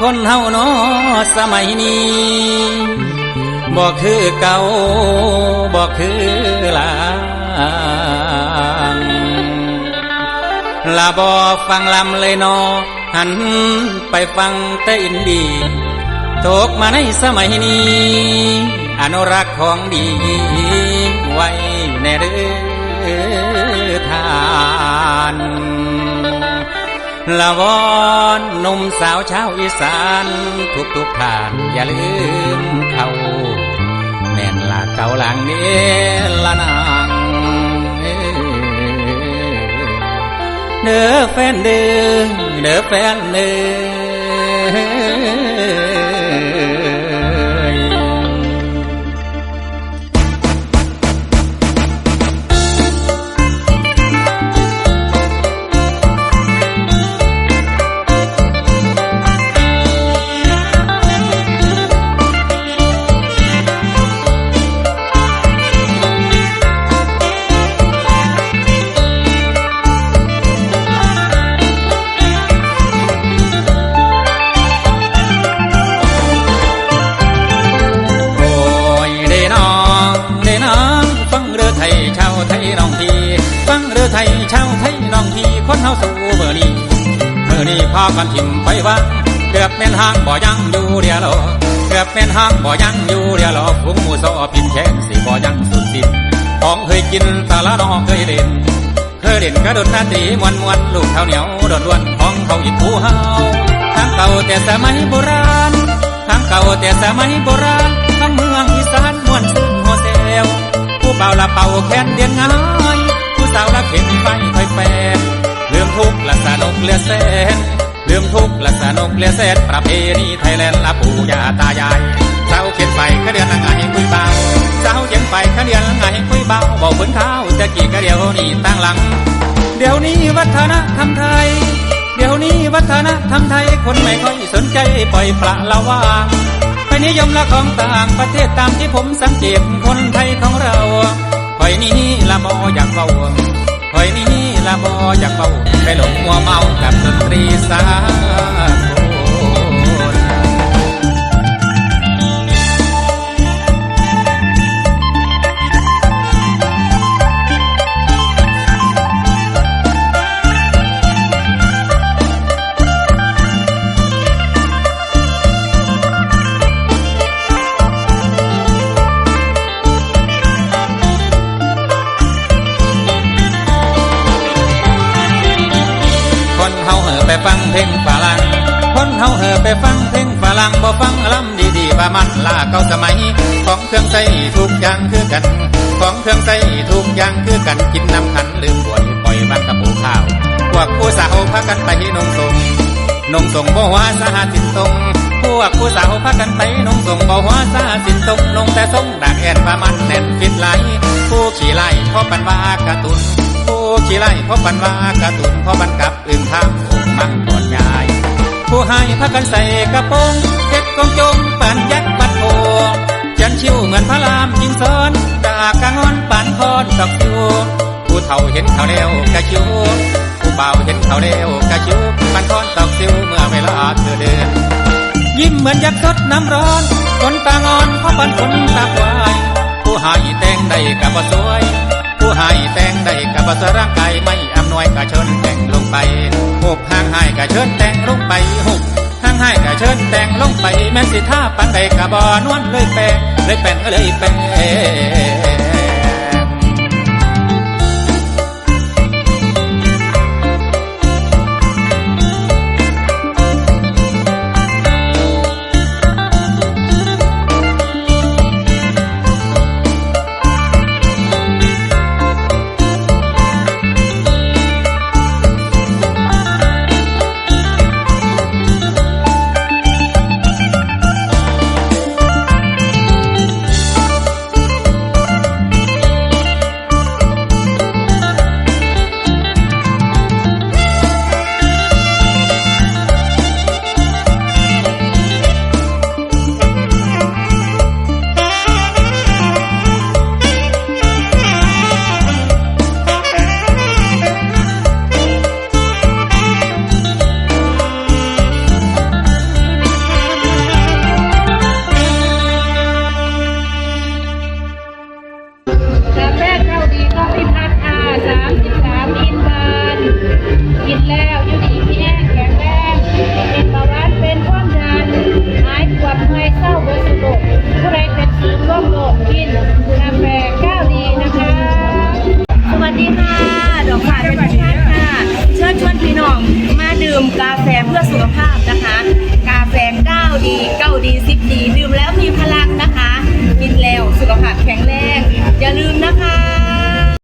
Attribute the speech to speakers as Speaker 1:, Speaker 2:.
Speaker 1: คนเฮาเนาะสมัยนี้บ่คือเก่าบ่คือหลางลาบ่ฟังลำเลยนอ หันไปฟังแต่อินดีตกมาในสมัยนี้ อนุรักษ์ของดีไว้ในเรือทาน ละวอนหนุ่มสาวชาวอีสาน ทุกทุกท่านอย่าลืมเขาแม่นลาเก่าหลังนี้ละนางเด้อแฟนเด้อเด้อแฟนเด้อ รือไทยชาวไทยน้องพี่ฟังเรือไทยชาวไทยน้องพีคนเฮาสู่เมื่อนี้เมื่อนี้พากันถิ่มไปวางเกือบแม่นห้างบ่ยังอยู่เดียวหรอเกือบแม่นห้างบ่ยังอยู่เดียวหรอฟุ้งหมูซอพินแขนสิบ่ยังสุดสิ้นของเคยกินตาละน้องเคยเล่นเคยเล่นกระโดดนาตรีมวนมวนลูกข้าวเหนียวโดนล้วนของเขาอิดผู้เฮาทางเก่าแต่สมัยโบราณทางเก่าแต่สมัยโบราณ เป่าละเป่าแค้นเดียนง่ายผู้สาวละเข็นไฟค่อยแฟนลืมทุกข์ละสนุกเลือแสนลืมทุกข์ละสนุกเลือแสนประเพณีไทยแลนด์ละปู่ย่าตายายสาวเขียนไปก็เดือนละไงคุยเบาสาวเขียนไปก็เดือนละไงคุยเบาบอกฝืนข้าวจะกี่ก็เดียวนี่ตั้งหลัง เดี๋ยวนี้วัฒนธรรมไทย เดี๋ยวนี้วัฒนธรรมไทยคนไม่ค่อยสนใจปล่อยปละละว่างไปนิยมละของต่างประเทศตามที่ผมสังเกตคนไทยของเรา ละบอยากเบาไปหลงมัวเมากับดนตรีสา ฟังเพลงฝรั่งคนเฮาเห่อไปฟังเพลงฝรั่งบ่ฟังลำดีๆว่ามันลาเก่าสมัย ของเครื่องใช้ทุกอย่างคือกัน ของเครื่องใช้ทุกอย่างคือกันกินน้ำขันลืมบวยปล่อยวันกับปูข้าวพวกผู้สาวพากันไปนงสงนงสงบ่ว่าสหสินตรงพวกผู้สาวพากันไปนงสงบ่ว่าสหสินตรงนงแต่ทรงดักแอนว่ามันแน่นฟิตไหลผู้ขี่ไล่เพราะปันว่ากระตุนผู้ขี่ไล่เพราะปันว่ากระตุนเพราะบันกับอื่นทางอง มังก่อนยาย ผู้ให้พากันใส่กระโปรงเพชรกองจงปันยักษ์ปัดโพจันชิวเหมือนพระรามยิงซ้อนดากกะงอนปานคอนตอกชิวผู้เฒ่าเห็นเขาแล้วกระชิวผู้เบาเห็นเขาแล้วกระชิวปันคอนตอกชิวเมื่อเวลาเธอเดินยิ้มเหมือนยักษ์สดน้ำร้อนคนตางอนเพราะปันคนตาควายผู้หายแต่งได้กับสวย ผู้หายแต่งได้กับสร่างกายไม่อำนวยกะเชิญแต่งลง ไปหุบห่างหายกะเชิญแต่งลงไปหุบห่างหายกะเชิญแต่งลงไป แม้สิท่าปันใดกะบ่นวลเลยแปลงเลยแปลงเลยแปลง
Speaker 2: กาแฟ
Speaker 3: เพื่อสุขภาพนะคะ กาแฟ9ดี9ดี10ดีดื่มแล้วมีพลังนะคะ กินแล้วสุขภาพแข็งแรง อย่าลืมนะคะ